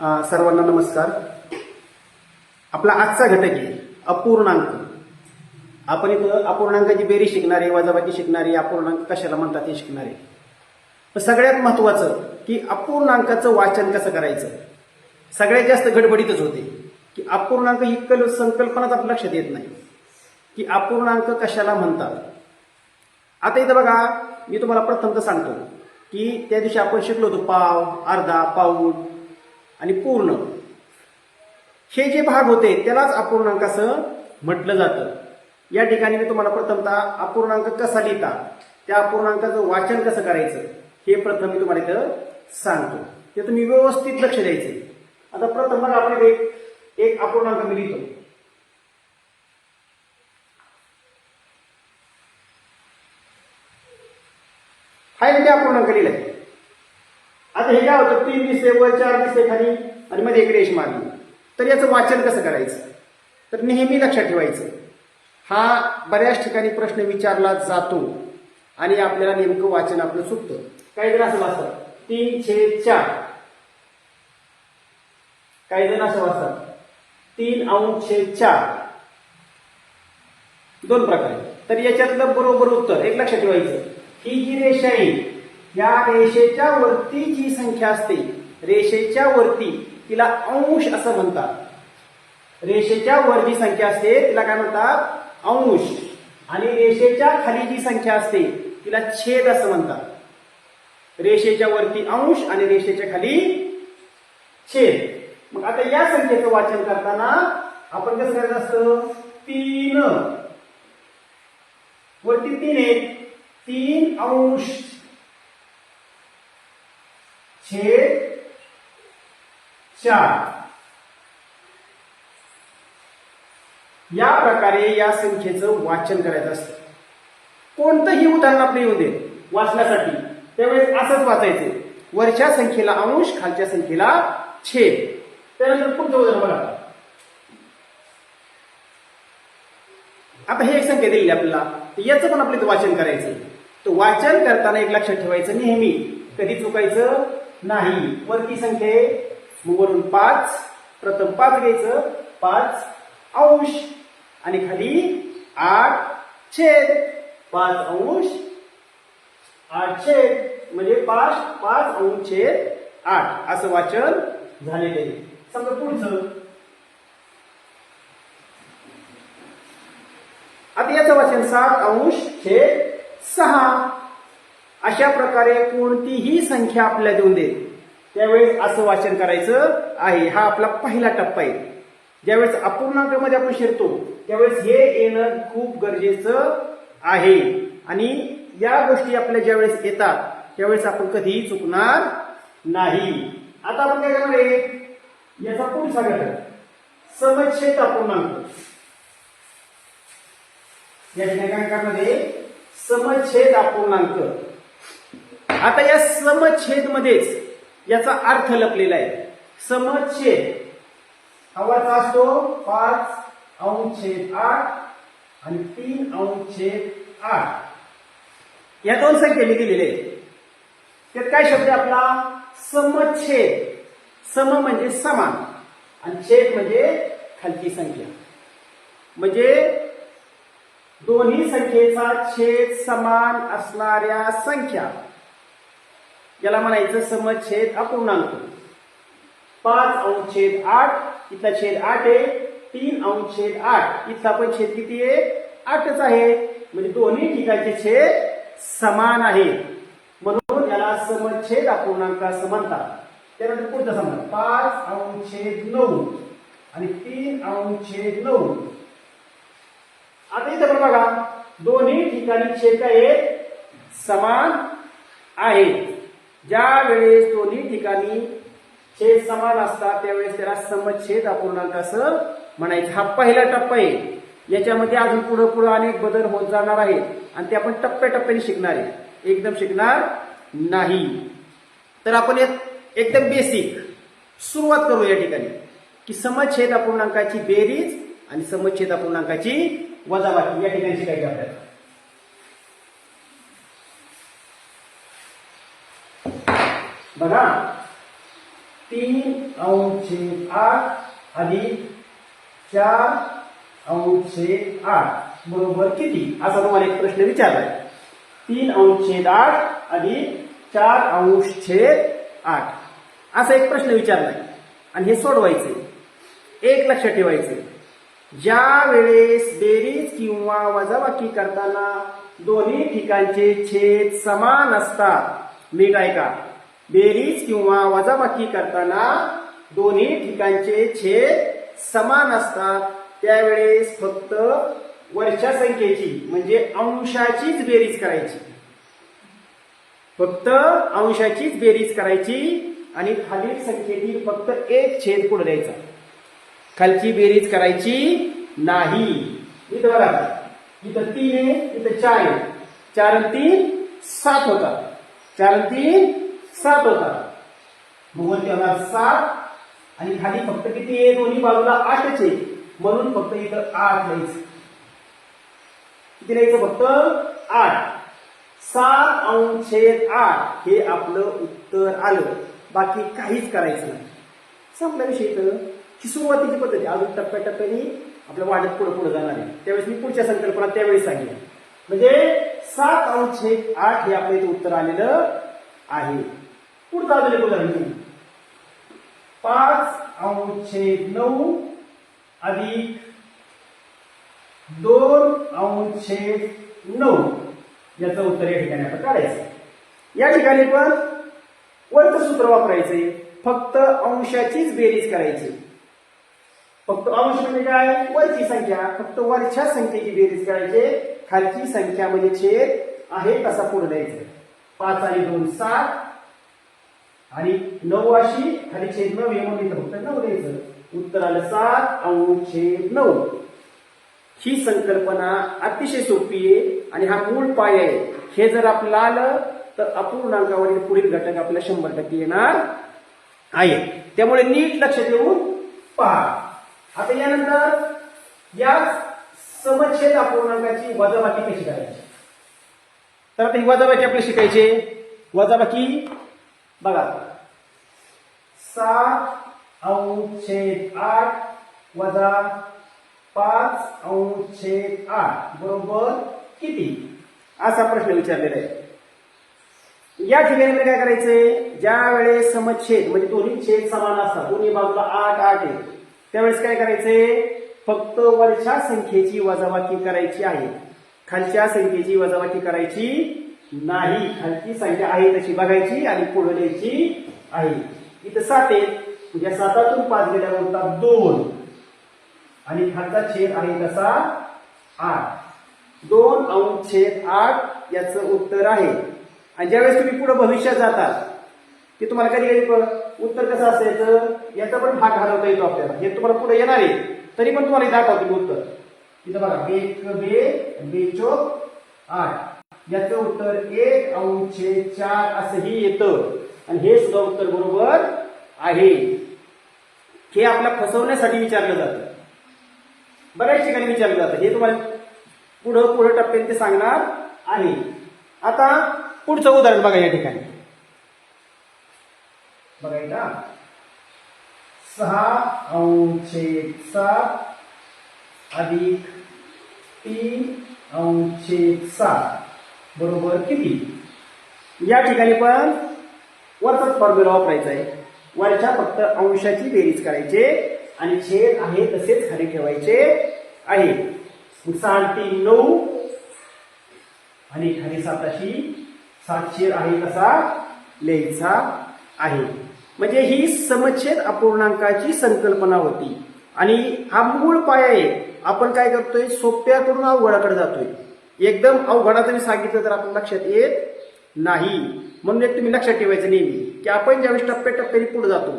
सर्वांना नमस्कार. आपला आजचा घटक आहे अपूर्णांक. आपण इथं अपूर्णांकाची बेरी शिकणारे वजाबाकी शिकणारे अपूर्णांक कशाला म्हणतात हे शिकणारे. सगळ्यात महत्वाचं की अपूर्णांकाचं वाचन कसं करायचं? सगळ्यात जास्त गडबडीतच होते. की अपूर्णांक ही कल संकल्पनाच आपल्या लक्षात येत नाही. की अपूर्णांक कशाला म्हणतात? आता इथं बघा मी तुम्हाला प्रथमतः सांगतो की त्या दिवशी आपण शिकलो होतो पाव अर्धा पाऊल आणि पूर्ण. हे जे भाग होते त्यालाच अपूर्णांक असं म्हटलं जातं. या ठिकाणी मी तुम्हाला प्रथमतः अपूर्णांक कसा लिहिता त्या अपूर्णांकाचं वाचन कसं करायचं हे प्रथम मी तुम्हाला इथं सांगतो. ते तुम्ही व्यवस्थित लक्ष द्यायचं. आता प्रथम बघा आपण एक एक अपूर्णांक मी लिहितो. हा इथे अपूर्णांक लिहिलाय. आता हे काय होतं तीन दिसते वर चार दिसते खाली आणि मध्ये एक रेष मारली. तर याचं वाचन कसं करायचं? तर नेहमी लक्षात ठेवायचं. हा बऱ्याच ठिकाणी प्रश्न विचारला जातो आणि आपल्याला नेमकं वाचन आपलं चुकतं काही जण असं वाचतात. तीन छेद चार. काही जण असं वाचतात. तीन अंश छेद चार. दोन प्रकारे तर याच्यातलं बरोबर उत्तर एक लक्षात ठेवायचं. ही जी रेषा आहे या रेषेच्या वरती जी संख्या असते रेषेच्या वरती तिला अंश असं म्हणतात. रेषेच्या वर जी संख्या असते तिला काय म्हणतात? अंश. आणि रेषेच्या खाली जी संख्या असते तिला छेद असं म्हणतात. रेषेच्या वरती अंश आणि रेषेच्या खाली छेद. मग आता या संख्येचं वाचन करताना आपण कसं करायचं असतं? तीन. वरती तीन आहेत. तीन अंश. छेद चार. या प्रकारे या संख्येचं वाचन करायचं असतं. कोणतंही उदाहरण आपलं येऊ दे वाचण्यासाठी. त्यावेळेस असंच वाचायचं. वरच्या संख्येला अंश खालच्या संख्येला छेद. त्यानंतर पुढचं उदाहरण बघा. आता हे एक संख्या दिलेली आपल्याला. याचं पण आपलं वाचन करायचं. तर वाचन करताना एक लक्षात ठेवायचं नेहमी. कधी चुकायचं? नाही. वरती संख्या आहे. मग वरून पाच प्रथम पाच घ्यायचं. पाच अंश. आणि खाली आठ छेद. पाच अंश आठ छेद. म्हणजे पाच पाच अंश छेद आठ. असं वाचन झालेलं आहे. समजा पुढचं. आता याचं वाचन सात अंश छेद अशा प्रकारे कोणतीही संख्या आपल्याला देऊन देत. त्यावेळेस असं वाचन करायचं आहे. हा आपला पहिला टप्पा आहे. ज्यावेळेस अपूर्णांकामध्ये आपण शिरतो त्यावेळेस हे येणं खूप गरजेचं आहे. आणि या गोष्टी आपल्या ज्यावेळेस येतात त्यावेळेस आपण कधीही चुकणार नाही. आता आपण काय करणार आहे? याचा पुढचा घटक. समच्छेद अपूर्णांक. या ठिकाणी काय करणार आहे? समच्छेद अपूर्णांक. आता या समछेद मध्येच याचा अर्थ लपलेला आहे. समछेद. हवाचा असतो पाच अंशेद आठ आणि तीन अंशेद आठ. या दोन संख्या मी आहेत. त्यात काय शब्द आहे आपला? समछेद. सम म्हणजे समान आणि छेद म्हणजे खालची संख्या. म्हणजे दोन्ही संख्येचा छेद समान असणाऱ्या संख्या. याला म्हणायचं समच्छेद अपूर्णांक. पाच अंश छेद आठ इथला छेद आठ आहे. तीन अंश छेद आठ इथला पण छेद किती आहे? आठच आहे. म्हणजे दोन्ही ठिकाणचे छेद समान आहे. म्हणून याला समच्छेद अपूर्णांक असं म्हणतात. त्यानंतर पुढचा समजा पाच अंश छेद नऊ आणि तीन अंश छेद नऊ. आता इथं पण बघा दोन्ही ठिकाणी छेद काय आहेत? समान आहेत. ज्या वेळेस दोन्ही ठिकाणी छेद समान असतात त्यावेळेस त्याला समच्छेद अपूर्णांक असं म्हणायचं. हा पहिला टप्पा आहे. याच्यामध्ये अजून पुढे पुढे अनेक बदल होत जाणार आहेत. आणि ते आपण टप्प्याटप्प्याने शिकणार आहे. एकदम शिकणार नाही. तर आपण एक एकदम बेसिक सुरुवात करू या ठिकाणी. की समच्छेद अपूर्णांकाची बेरीज आणि समच्छेद अपूर्णांकाची वजाबाकी. या ठिकाणी शिकायची आपल्याला. बघा. तीन अंश आठ अधिक चार अंश आठ. बरोबर किती? असा तुम्हाला एक प्रश्न विचारलाय. तीन अंश आठ अधिक चार अंश छेद आठ. असा एक प्रश्न विचारलाय. आणि हे सोडवायचे एक लक्षात ठेवायचे ज्या वेळेस बेरीज किंवा वजाबाकी करताना दोन्ही ठिकाणचे छेद समान असतात. नीट ऐका बेरीज किंवा वजाबाकी करताना दोन्ही ठिकाणचे छेद समान असतात. त्यावेळेस फक्त वरच्या संख्येची म्हणजे अंशाचीच बेरीज करायची. फक्त अंशाचीच बेरीज करायची आणि खालील संख्येतील फक्त एक छेद पुढे द्यायचा. खालची बेरीज करायची नाही. इथं बघा. इथं तीन आहे इथं चार आहे. चार तीन सात होतात. चार तीन सात होतात मग होणार सात आणि खाली फक्त किती आहे? दोन्ही बाजूला आठच आहे. म्हणून फक्त इथं आठ लिहायचं. किती लिहायचं फक्त? आठ. सात अंशेद आठ हे आपलं उत्तर आलं. बाकी काहीच करायचं नाही. संपला विषय तर ही सुरुवातीची पद्धती अजून टप्प्याटप्प्याने आपल्या वाढत पुढे पुढे जाणार आहे. त्यावेळेस मी पुढच्या संकल्पना त्यावेळी सांगेन. म्हणजे सात अंशेद आठ हे आपल्या इथे उत्तर आलेलं आहे. पुढचा अजून एक उदाहरण घेऊ पाच अंशेद नऊ अधिक दोन अंशेद नऊ. याचं उत्तर या ठिकाणी आपण काढायचं. या ठिकाणी पण वरचं सूत्र वापरायचंय फक्त अंशाचीच बेरीज करायची. फक्त अंश म्हणजे काय? वरची संख्या. फक्त वरच्या संख्येची बेरीज करायची. खालची संख्या म्हणजे छेद आहे तसा पुढे द्यायचं. पाच आणि दोन सात. आणि नऊ अशी खाली छेद नऊ हे म्हणून फक्त नऊ द्यायचं. उत्तर आलं सात अंश छेद नऊ. ही संकल्पना अतिशय सोपी आहे आणि हा मूळ पाय आहे. हे जर आपलं आलं तर अपूर्णांकावरील पुढील घटक आपल्याला शंभर टक्के येणार आहे त्यामुळे नीट लक्ष देऊन पहा. आता यानंतर या समच्छेद अपूर्णांकाची वजाबाकी कशी करायची? तर आता ही वजाबाकी आपल्याला शिकायची वजाबाकी बघा. सात अंश छेद आठ वजा पाच अंश छेद आठ बरोबर किती? असा प्रश्न विचारलेला आहे. या ठिकाणी काय करायचंय? ज्या वेळेस समच्छेद म्हणजे दोन्ही छेद समान असतात दोन्ही बाजूला आठ आठ आहे. त्यावेळेस काय करायचंय? फक्त वरच्या संख्येची वजाबाकी करायची आहे. खालच्या संख्येची वजाबाकी करायची नाही खालची संख्या आहे तशी बघायची आणि पुढे द्यायची आहे. इथं सात आहे. म्हणजे सातातून पाच गेल्या होता दोन. आणि खालचा छेद आहे तसा आठ. दोन अंश छेद आठ याचं उत्तर आहे. आणि ज्यावेळेस तुम्ही पुढे भविष्यात जातात ते तुम्हाला कधी कधी उत्तर कसं असायचं याचा पण भाग घालवता येतो आपल्याला. हे तुम्हाला पुढे येणार आहे. तरी पण तुम्हाला हे दाखवतो उत्तर. इथं बघा बे एक बे बे आठ. याचं उत्तर एक अंशे चार असंही येतं. आणि हे सुद्धा उत्तर बरोबर आहे. हे आपल्या फसवण्यासाठी विचारलं जातं. बऱ्याच ठिकाणी विचारलं जातं. हे तुम्हाला पुढं पुढं टप्प्यात ते सांगणार आहे. आता पुढचं उदाहरण बघा या ठिकाणी. बघायला सहा अंशे सात अधिक तीन अंशे सात. बरोबर किती? या ठिकाणी पण वरचाच फॉर्म्युला वापरायचा आहे. वरच्या फक्त अंशाची बेरीज करायचे आणि छेद आहे तसेच खाली ठेवायचे आहे. सहा तीन नऊ आणि खाली साताशी सात छेद आहे तसा लिहायचा आहे. म्हणजे ही समच्छेद अपूर्णांकाची संकल्पना होती. आणि हा मूळ पाया आहे. आपण काय करतोय? सोप्याकडून अवघडाकडे जातोय. एकदम अवघडा जरी सांगितलं तर आपण लक्षात येत नाही. म्हणून एक तुम्ही लक्षात ठेवायचं नेहमी की आपण ज्यावेळेस टप्प्याटप्प्याने पुढे जातो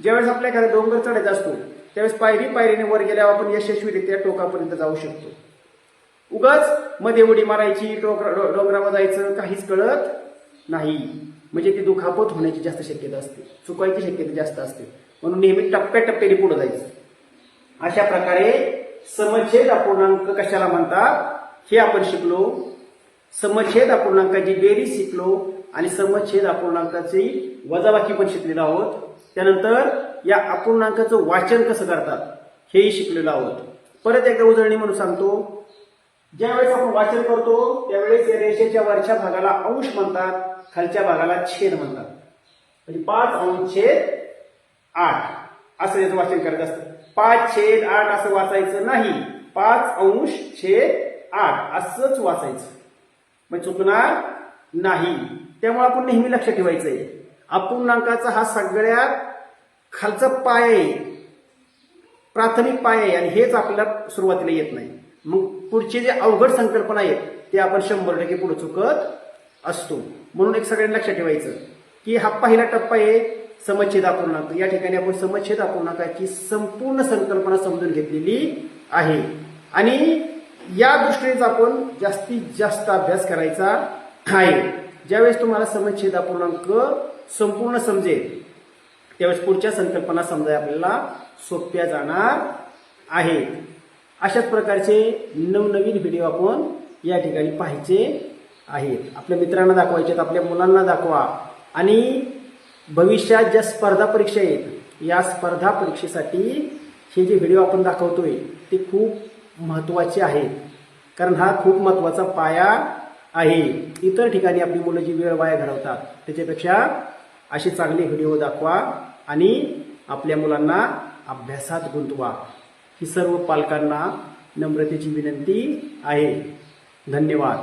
ज्यावेळेस आपल्या एखादा डोंगर चढायचा असतो त्यावेळेस पायरी पायरीने वर गेल्यावर आपण यशस्वीरित्या टोकापर्यंत जाऊ शकतो. उगाच मध्ये उडी मारायची डोंगर डोंगरावर जायचं काहीच कळत नाही. म्हणजे ती दुखापत होण्याची जास्त शक्यता असते चुकायची शक्यता जास्त असते. म्हणून नेहमी टप्प्याटप्प्याने पुढे जायचं. अशा प्रकारे समच्छेद अपूर्णांक कशाला म्हणतात? हे आपण शिकलो. समच्छेद अपूर्णांकाची बेरीज शिकलो आणि समच्छेद अपूर्णांकाची वजाबाकी पण शिकलेलो आहोत. त्यानंतर या अपूर्णांकाचं वाचन कसं करतात हेही शिकलेलो आहोत. परत एकदा उजळणी म्हणून सांगतो. ज्यावेळेस आपण वाचन करतो त्यावेळेस या रेषेच्या वरच्या भागाला अंश म्हणतात खालच्या भागाला छेद म्हणतात. म्हणजे पाच अंश छेद आठ. असं याचं वाचन करत असतं. पाच छेद आठ असं वाचायचं नाही. पाच अंश छेद आठ. असंच वाचायचं. म्हणजे चुकणार नाही. त्यामुळे आपण नेहमी लक्ष ठेवायचंय. अपूर्णांकाचा हा सगळ्यात खालचा पाय आहे. प्राथमिक पाय आहे आणि हेच आपल्याला सुरुवातीला येत नाही. मग पुढचे जे अवघड संकल्पना आहेत ते आपण शंभर टक्के पुढे चुकत असतो. म्हणून एक सगळ्यांनी लक्षात ठेवायचं की हा पहिला टप्पा आहे समच्छेद अपूर्णांक. या ठिकाणी आपण समच्छेद अपूर्णांकाची संपूर्ण संकल्पना समजून घेतलेली आहे. आणि या दृष्टीनेच आपण जास्तीत जास्त अभ्यास करायचा आहे. ज्यावेळेस तुम्हाला समच्छेद अपूर्णांक संपूर्ण समजेल त्यावेळेस पुढच्या संकल्पना समजाय आपल्याला सोप्या जाणार आहेत. अशाच प्रकारचे नवनवीन व्हिडिओ आपण या ठिकाणी पाहायचे आहेत. आपल्या मित्रांना दाखवायचे आपल्या मुलांना दाखवा. आणि भविष्यात ज्या स्पर्धा परीक्षा आहेत या स्पर्धा परीक्षेसाठी हे जे व्हिडिओ आपण दाखवतोय ते खूप महत्त्वाचे आहे. कारण हा खूप महत्त्वाचा पाया आहे. इतर ठिकाणी आपली मुलं जी वेळ वाया घडवतात त्याच्यापेक्षा असे चांगले व्हिडिओ दाखवा आणि आपल्या मुलांना अभ्यासात गुंतवा. ही सर्व पालकांना नम्रतेची विनंती आहे. धन्यवाद.